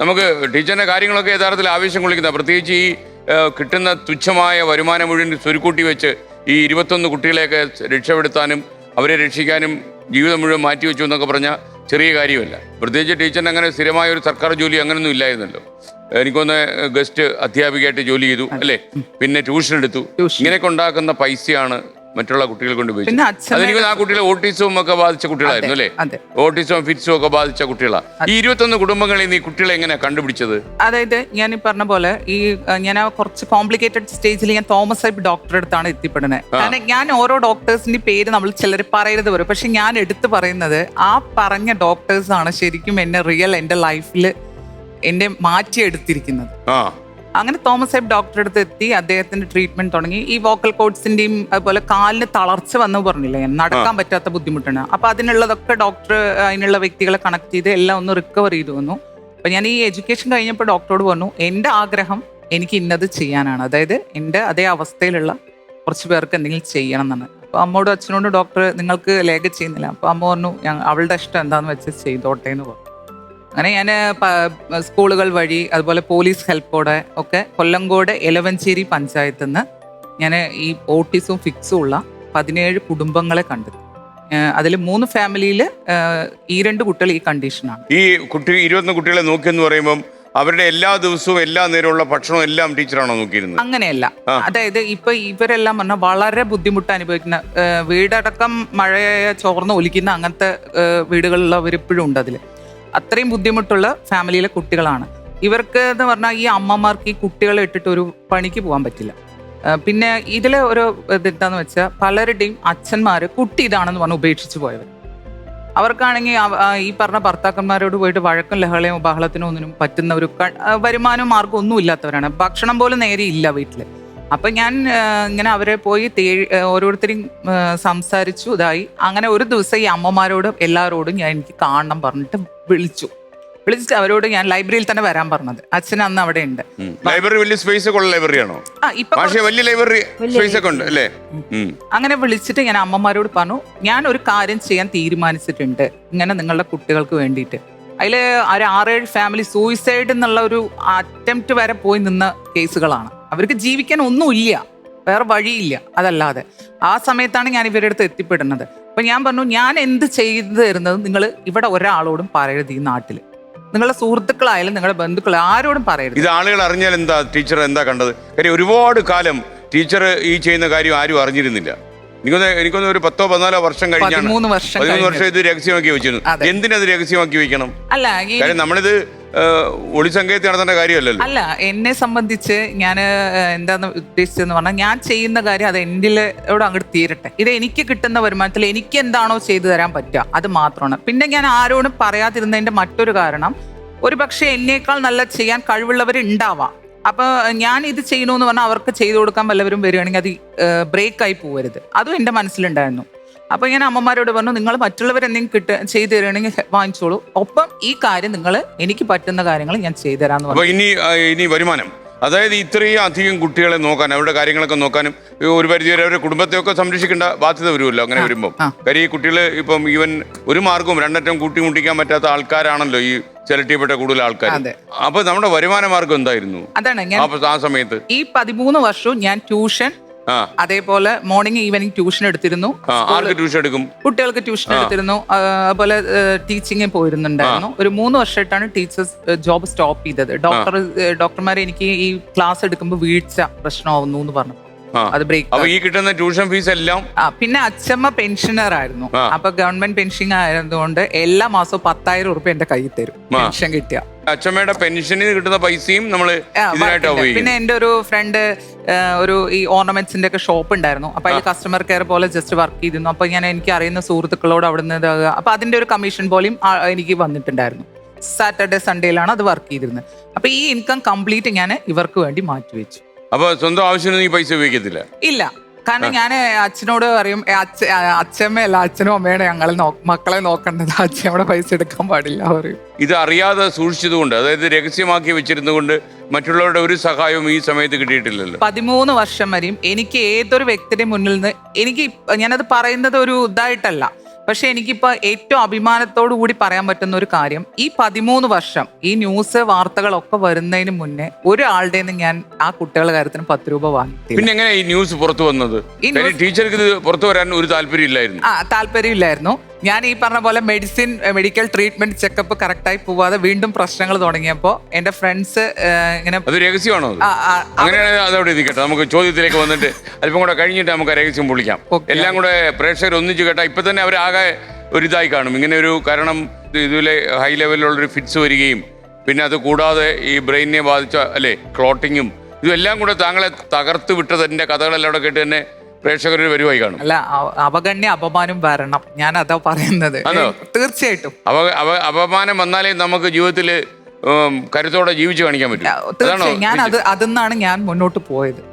നമുക്ക് ടീച്ചറിന്റെ കാര്യങ്ങളൊക്കെ യഥാർത്ഥത്തിൽ ആവേശം കൊള്ളിക്കുന്ന പ്രത്യേകിച്ച് ഈ കിട്ടുന്ന തുച്ഛമായ വരുമാനം മുഴുവൻ സ്വരുക്കൂട്ടി വെച്ച് ഈ ഇരുപത്തൊന്ന് കുട്ടികളെയൊക്കെ രക്ഷപ്പെടുത്താനും അവരെ രക്ഷിക്കാനും ജീവിതം മുഴുവൻ മാറ്റിവെച്ചു എന്നൊക്കെ പറഞ്ഞാൽ ചെറിയ കാര്യമല്ല. പ്രത്യേകിച്ച് ടീച്ചറിന് അങ്ങനെ സ്ഥിരമായ ഒരു സർക്കാർ ജോലി അങ്ങനെയൊന്നും ഇല്ലായിരുന്നല്ലോ. എനിക്കൊന്ന് ഗസ്റ്റ് അധ്യാപികയായിട്ട് ജോലി ചെയ്തു അല്ലേ? പിന്നെ ട്യൂഷൻ എടുത്തു. ഇങ്ങനെയൊക്കെ ഉണ്ടാക്കുന്ന പൈസയാണ് മറ്റുള്ള കുട്ടികൾ കൊണ്ട് ഉപയോഗിച്ചു. അതെനിക്ക് ആ കുട്ടികളെ ഓട്ടിസവും ഒക്കെ ബാധിച്ച കുട്ടികളായിരുന്നു അല്ലേ? ഓട്ടിസവും ഫിറ്റ്സും ഒക്കെ ബാധിച്ച കുട്ടികളാണ് ഈ ഇരുപത്തൊന്ന് കുടുംബങ്ങളിൽ നീ കുട്ടികളെ എങ്ങനെ കണ്ടുപിടിച്ചത്? അതായത് ഞാൻ ഈ പറഞ്ഞ പോലെ ഈ ഞാൻ കുറച്ച് കോംപ്ലിക്കേറ്റഡ് സ്റ്റേജിൽ ഞാൻ തോമസ് ഐബ് ഡോക്ടറെ അടുത്താണ് എത്തിപ്പെടുന്നത് കാരണം ഞാൻ ഓരോ ഡോക്ടേഴ്സിന്റെ പേര് നമ്മൾ ചിലർ പറയരുത് വരും പക്ഷെ ഞാൻ എടുത്തു പറയുന്നത് ആ പറഞ്ഞ ഡോക്ടേഴ്സ് ആണ് ശരിക്കും എന്നെ റിയൽ എന്റെ ലൈഫിൽ എന്നെ മാറ്റിയെടുത്തിരിക്കുന്നത്. അങ്ങനെ തോമസ് ഐബ് ഡോക്ടറെ അടുത്ത് എത്തി അദ്ദേഹത്തിന്റെ ട്രീറ്റ്മെന്റ് തുടങ്ങി. ഈ വോക്കൽ കോഡ്സിന്റെയും അതുപോലെ കാലിന് തളർച്ച വന്നു പറഞ്ഞില്ലേ നടക്കാൻ പറ്റാത്ത ബുദ്ധിമുട്ടാണ്. അപ്പൊ അതിനുള്ളതൊക്കെ ഡോക്ടർ അതിനുള്ള വ്യക്തികളെ കണക്ട് ചെയ്ത് എല്ലാം ഒന്ന് റിക്കവർ ചെയ്തു വന്നു. അപ്പൊ ഞാൻ ഈ എഡ്യൂക്കേഷൻ കഴിഞ്ഞപ്പോൾ ഡോക്ടറോട് പറഞ്ഞു എന്റെ ആഗ്രഹം എനിക്ക് ഇന്നത് ചെയ്യാനാണ്. അതായത് എന്റെ അതേ അവസ്ഥയിലുള്ള കുറച്ച് പേർക്ക് എന്തെങ്കിലും ചെയ്യണം എന്നാണ് അപ്പൊ അമ്മോടും അച്ഛനോടും ഡോക്ടർ നിങ്ങൾക്ക് ലേഖ ചെയ്യുന്നില്ല. അപ്പൊ അമ്മ പറഞ്ഞു അവളുടെ ഇഷ്ടം എന്താന്ന് വെച്ചാൽ ചെയ്തോട്ടെ എന്ന് പറഞ്ഞു. അങ്ങനെ ഞാൻ സ്കൂളുകൾ വഴി അതുപോലെ പോലീസ് ഹെൽപ്പോടെ ഒക്കെ കൊല്ലങ്കോട് എലവഞ്ചേരി പഞ്ചായത്തിൽ നിന്ന് ഞാൻ ഈ ഓട്ടിസും ഫിക്സും ഉള്ള പതിനേഴ് കുടുംബങ്ങളെ കണ്ടെത്തി അതിൽ മൂന്ന് ഫാമിലിയിൽ ഈ രണ്ട് കുട്ടികൾ ഈ കണ്ടീഷനാണ്. ഈ കുട്ടി ഇരുപത്തൊന്ന് കുട്ടികളെ നോക്കിയെന്ന് പറയുമ്പോൾ അവരുടെ എല്ലാ ദിവസവും എല്ലാ നേരമുള്ള ഭക്ഷണവും എല്ലാം ടീച്ചറാണോ നോക്കിയിരുന്നത്? അങ്ങനെയല്ല. അതായത് ഇപ്പൊ ഇവരെല്ലാം പറഞ്ഞാൽ വളരെ ബുദ്ധിമുട്ട് അനുഭവിക്കുന്ന വീടടക്കം മഴയെ ചോർന്ന് ഒലിക്കുന്ന അങ്ങനത്തെ വീടുകളിലുള്ളവരിപ്പോഴും ഉണ്ട് അതിൽ അത്രയും ബുദ്ധിമുട്ടുള്ള ഫാമിലിയിലെ കുട്ടികളാണ്. ഇവർക്ക് എന്ന് പറഞ്ഞാൽ ഈ അമ്മമാർക്ക് ഈ കുട്ടികളെ ഇട്ടിട്ട് ഒരു പണിക്ക് പോകാൻ പറ്റില്ല. പിന്നെ ഇതിലെ ഒരു ഇത് എന്താന്ന് വെച്ചാൽ പലരുടെയും അച്ഛന്മാർ കുട്ടി ഇതാണെന്ന് പറഞ്ഞ് ഉപേക്ഷിച്ച് പോയവർ അവർക്കാണെങ്കിൽ ഈ പറഞ്ഞ ഭർത്താക്കന്മാരോട് പോയിട്ട് വഴക്കും ലഹളയും ബഹളത്തിനും ഒന്നിനും പറ്റുന്ന ഒരു വരുമാനവും മാർഗം ഒന്നും ഇല്ലാത്തവരാണ്. ഭക്ഷണം പോലും നേരെ ഇല്ല വീട്ടിൽ. അപ്പൊ ഞാൻ ഇങ്ങനെ അവരെ പോയി തേ- ഓരോരുത്തരും സംസാരിച്ചു. ഇതായി. അങ്ങനെ ഒരു ദിവസം ഈ അമ്മമാരോടും എല്ലാവരോടും ഞാൻ എനിക്ക് കാണണം പറഞ്ഞിട്ട് വിളിച്ചു. വിളിച്ചിട്ട് അവരോട് ഞാൻ ലൈബ്രറിയിൽ തന്നെ വരാൻ പറഞ്ഞത്. അച്ഛൻ അന്ന് അവിടെ ഉണ്ട്. ലൈബ്രറി വലിയ സ്പേസ് ഒക്കെ ഉള്ള ലൈബ്രറിയാണോ? ആ ഇപ്പൊ വലിയ ലൈബ്രറി സ്പേസ് ഒക്കെ ഉണ്ട് അല്ലേ? അങ്ങനെ വിളിച്ചിട്ട് ഞാൻ അമ്മമാരോട് പറഞ്ഞു ഞാൻ ഒരു കാര്യം ചെയ്യാൻ തീരുമാനിച്ചിട്ടുണ്ട് ഇങ്ങനെ നിങ്ങളുടെ കുട്ടികൾക്ക് വേണ്ടിയിട്ട്. അതിൽ ഒരു ആറേഴ് ഫാമിലി സൂയിസൈഡ് എന്നുള്ള ഒരു അറ്റംപ്റ്റ് വരെ പോയി നിന്ന കേസുകളാണ് അവർക്ക് ജീവിക്കാൻ ഒന്നുമില്ല. വേറെ വഴിയില്ല. അതല്ലാതെ. ആ സമയത്താണ് ഞാൻ ഇവരുടെ അടുത്ത് എത്തിപ്പെടുന്നത്. അപ്പൊ ഞാൻ പറഞ്ഞു ഞാൻ എന്ത് ചെയ്തു തരുന്നത് നിങ്ങൾ ഇവിടെ ഒരാളോടും പറയരുത് ഈ നാട്ടിൽ. നിങ്ങളുടെ സുഹൃത്തുക്കളായാലും നിങ്ങളുടെ ബന്ധുക്കൾ ആരോടും പറയരുത്. ഇത് ആളുകൾ അറിഞ്ഞാൽ എന്താ ടീച്ചർ എന്താ കണ്ടത്? കാര്യം ഒരുപാട് കാലം ടീച്ചർ ഈ ചെയ്യുന്ന കാര്യം ആരും അറിഞ്ഞിരുന്നില്ല. എനിക്കൊന്ന് എനിക്കൊന്ന് ഒരു പത്തോ പതിനാലോ വർഷം കഴിഞ്ഞാണ്. പതിമൂന്ന് വർഷം. ഇത് രഹസ്യമാക്കി വെച്ചിരുന്നു. എന്തിനത് രഹസ്യമാക്കി വെക്കണം? അല്ല ഈ കാര്യം നമ്മളിത് ഒളി സംഘയത്തിൽ നടത്തേണ്ട കാര്യമല്ലല്ലോ. അല്ല എന്നെ സംബന്ധിച്ച് ഞാൻ എന്താന്ന് ഉദ്ദേശിച്ചതെന്ന് പറഞ്ഞാൽ ഞാൻ ചെയ്യുന്ന കാര്യം അത് എന്റിലോട് അങ്ങോട്ട് തീരട്ടെ. ഇത് എനിക്ക് കിട്ടുന്ന വരുമാനത്തിൽ എനിക്ക് എന്താണോ ചെയ്തു തരാൻ പറ്റുക അത് മാത്രമാണ്. പിന്നെ ഞാൻ ആരോടും പറയാതിരുന്നതിന്റെ മറ്റൊരു കാരണം ഒരു പക്ഷേ എന്നേക്കാൾ നല്ല ചെയ്യാൻ കഴിവുള്ളവർ ഉണ്ടാവാം അപ്പൊ ഞാൻ ഇത് ചെയ്യണമെന്ന് പറഞ്ഞാൽ അവർക്ക് ചെയ്തു കൊടുക്കാൻ വല്ലവരും വരികയാണെങ്കിൽ അത് ബ്രേക്കായി പോകരുത് അതും എന്റെ മനസ്സിലുണ്ടായിരുന്നു. അപ്പൊ ഞാൻ അമ്മമാരോട് പറഞ്ഞു നിങ്ങൾ മറ്റുള്ളവരെന്തെങ്കിലും കിട്ട ചെയ്തു തരണമെങ്കിൽ വാങ്ങിച്ചോളൂ. ഒപ്പം ഈ കാര്യം നിങ്ങൾ എനിക്ക് പറ്റുന്ന കാര്യങ്ങൾ ഞാൻ ചെയ്തു തരാന്ന് പറഞ്ഞു. അപ്പോൾ ഇനി ഇനി വരുമാനം. അതായത് ഇത്രയും അധികം കുട്ടികളെ നോക്കാൻ അവരുടെ കാര്യങ്ങളൊക്കെ നോക്കാനും ഒരു പരിധി വരെ അവരുടെ കുടുംബത്തെയൊക്കെ സംരക്ഷിക്കേണ്ട ബാധ്യത വരുമല്ലോ അങ്ങനെ വരുമ്പോൾ. കാര്യം ഈ കുട്ടികൾ ഇപ്പം ഈവൻ ഒരു മാർഗവും രണ്ടറ്റം കൂട്ടി മുട്ടിക്കാൻ പറ്റാത്ത ആൾക്കാരാണല്ലോ ഈ സെലക്ട് കൂടുതൽ ആൾക്കാർ. അപ്പൊ നമ്മുടെ വരുമാന മാർഗം എന്തായിരുന്നു? അതാണ് ആ സമയത്ത്. ഈ പതിമൂന്ന് വർഷവും ഞാൻ ട്യൂഷൻ അതേപോലെ മോർണിംഗ് ഈവനിങ് ട്യൂഷൻ എടുത്തിരുന്നു. ആർക്ക് ട്യൂഷൻ എടുക്കും? കുട്ടികൾക്ക് ട്യൂഷൻ എടുത്തിരുന്നു. അതുപോലെ ടീച്ചിങ്ങിൽ പോയിരുന്നുണ്ടായിരുന്നു. ഒരു മൂന്ന് വർഷമായിട്ടാണ് ടീച്ചേഴ്സ് ജോബ് സ്റ്റോപ്പ് ചെയ്തത്. ഡോക്ടർ ഡോക്ടർമാർ എനിക്ക് ഈ ക്ലാസ് എടുക്കുമ്പോൾ വീഴ്ച പ്രശ്നമാവുന്നു എന്ന് പറഞ്ഞു. അത് ബ്രേക്ക് ഈ കിട്ടുന്ന ട്യൂഷൻ ഫീസ് എല്ലാം? പിന്നെ അച്ഛമ്മ പെൻഷനർ ആയിരുന്നു. അപ്പൊ ഗവൺമെന്റ് പെൻഷൻ ആയതുകൊണ്ട് എല്ലാ മാസവും പത്തായിരം ഉറുപ്പ്യ എന്റെ കയ്യിൽ തരും. പെൻഷൻ കിട്ടിയ. അച്ഛമ്മയുടെ പെൻഷനിൽ കിട്ടുന്ന പൈസയും നമ്മൾ ഇതിനായിട്ട് പിന്നെ എന്റെ ഒരു ഫ്രണ്ട് ഒരു ഈ ഓർണമെന്റ്സിന്റെ ഒക്കെ ഷോപ്പ് ഉണ്ടായിരുന്നു. അപ്പൊ അതിൽ കസ്റ്റമർ കെയർ പോലെ ജസ്റ്റ് വർക്ക് ചെയ്തിരുന്നു. അപ്പൊ ഞാൻ എനിക്ക് അറിയുന്ന സുഹൃത്തുക്കളോട് അവിടെ നിന്ന് അപ്പൊ അതിന്റെ ഒരു കമ്മീഷൻ പോലെയും എനിക്ക് വന്നിട്ടുണ്ടായിരുന്നു. സാറ്റർഡേ സൺഡേയിലാണ് അത് വർക്ക് ചെയ്തിരുന്നത്. അപ്പൊ ഈ ഇൻകം കംപ്ലീറ്റ് ഞാൻ ഇവർക്ക് വേണ്ടി മാറ്റിവെച്ചു. അപ്പൊ സ്വന്തം ആവശ്യത്തിന് പൈസ ഉപയോഗിക്കത്തില്ല? ഇല്ല. കാരണം ഞാൻ അച്ഛനോട് പറയും അച്ഛ അച്ഛമ്മയല്ല അച്ഛനും അമ്മയാണ് ഞങ്ങളെ മക്കളെ നോക്കേണ്ടത്. അച്ഛമ്മയുടെ പൈസ എടുക്കാൻ പാടില്ല പറയും. ഇത് അറിയാതെ സൂക്ഷിച്ചതുകൊണ്ട് അതായത് രഹസ്യമാക്കി വെച്ചിരുന്നുകൊണ്ട് മറ്റുള്ളവരുടെ ഒരു സഹായവും ഈ സമയത്ത് കിട്ടിയിട്ടില്ലല്ലോ. പതിമൂന്ന് വർഷം വരെയും എനിക്ക് ഏതൊരു വ്യക്തിയുടെ മുന്നിൽ നിന്ന് എനിക്ക് ഞാനത് പറയുന്നത് ഒരു ഇതായിട്ടല്ല. പക്ഷെ എനിക്കിപ്പോൾ ഏറ്റവും അഭിമാനത്തോടു കൂടി പറയാൻ പറ്റുന്ന ഒരു കാര്യം ഈ പതിമൂന്ന് വർഷം ഈ ന്യൂസ് വാർത്തകളൊക്കെ വരുന്നതിന് മുന്നേ ഒരാളുടെ നിന്ന് ഞാൻ ആ കുട്ടികളുടെ കാര്യത്തിന് പത്ത് രൂപ വാങ്ങി. പിന്നെ എങ്ങനെ ഈ ന്യൂസ് പുറത്തു വന്നത്? ടീച്ചർക്ക് ഇത് പുറത്തു വരാൻ ഒരു താല്പര്യം ഇല്ലായിരുന്നു ആ താല്പര്യമില്ലായിരുന്നു. ഞാൻ ഈ പറഞ്ഞ പോലെ മെഡിസിൻ മെഡിക്കൽ ട്രീറ്റ്മെന്റ് ചെക്കപ്പ് കറക്റ്റായി പോവാതെ വീണ്ടും പ്രശ്നങ്ങൾ തുടങ്ങിയപ്പോൾ എന്റെ ഫ്രണ്ട്സ് ഇങ്ങനെ അത് രഹസ്യമാണോ അത്? ആ, ആ, അങ്ങനെയാണെങ്കിൽ അതവിടെ ഇരിക്കട്ടെ. നമുക്ക് ചോദ്യത്തിലേക്ക് വന്നിട്ട് അല്പം കൂടെ കഴിഞ്ഞിട്ട് നമുക്ക് ആ രഹസ്യം പൊളിക്കാം Okay. എല്ലാം കൂടെ പ്രേക്ഷകർ ഒന്നിച്ചു കേട്ടാ ഇപ്പൊ തന്നെ അവരാകെ ഒരു ഇതായി കാണും. ഇങ്ങനെ ഒരു കാരണം ഇത് ഇതുപോലെ ഹൈ ലെവലിലുള്ളൊരു ഫിറ്റ്സ് വരികയും പിന്നെ അത് കൂടാതെ ഈ ബ്രെയിനെ ബാധിച്ച അല്ലെ ക്ലോട്ടിങ്ങും ഇതെല്ലാം കൂടെ താങ്കളെ തകർത്ത് വിട്ടതിന്റെ കഥകളെല്ലാം കൂടെ കേട്ട് തന്നെ പ്രേക്ഷകർ പരിപാടി വരുവായി കാണും. അല്ല അവഗണ്യ അപമാനം വരണം. ഞാൻ അതാ പറയുന്നത്. അതോ? തീർച്ചയായിട്ടും. അവ അവ അപമാനം വന്നാലേ നമുക്ക് ജീവിതത്തിൽ കരുത്തോടെ ജീവിച്ചു കാണിക്കാൻ പറ്റും. അതാണോ തീർച്ചയായും. ഞാൻ അത് അതെന്നാണ് ഞാൻ മുന്നോട്ട് പോയത്.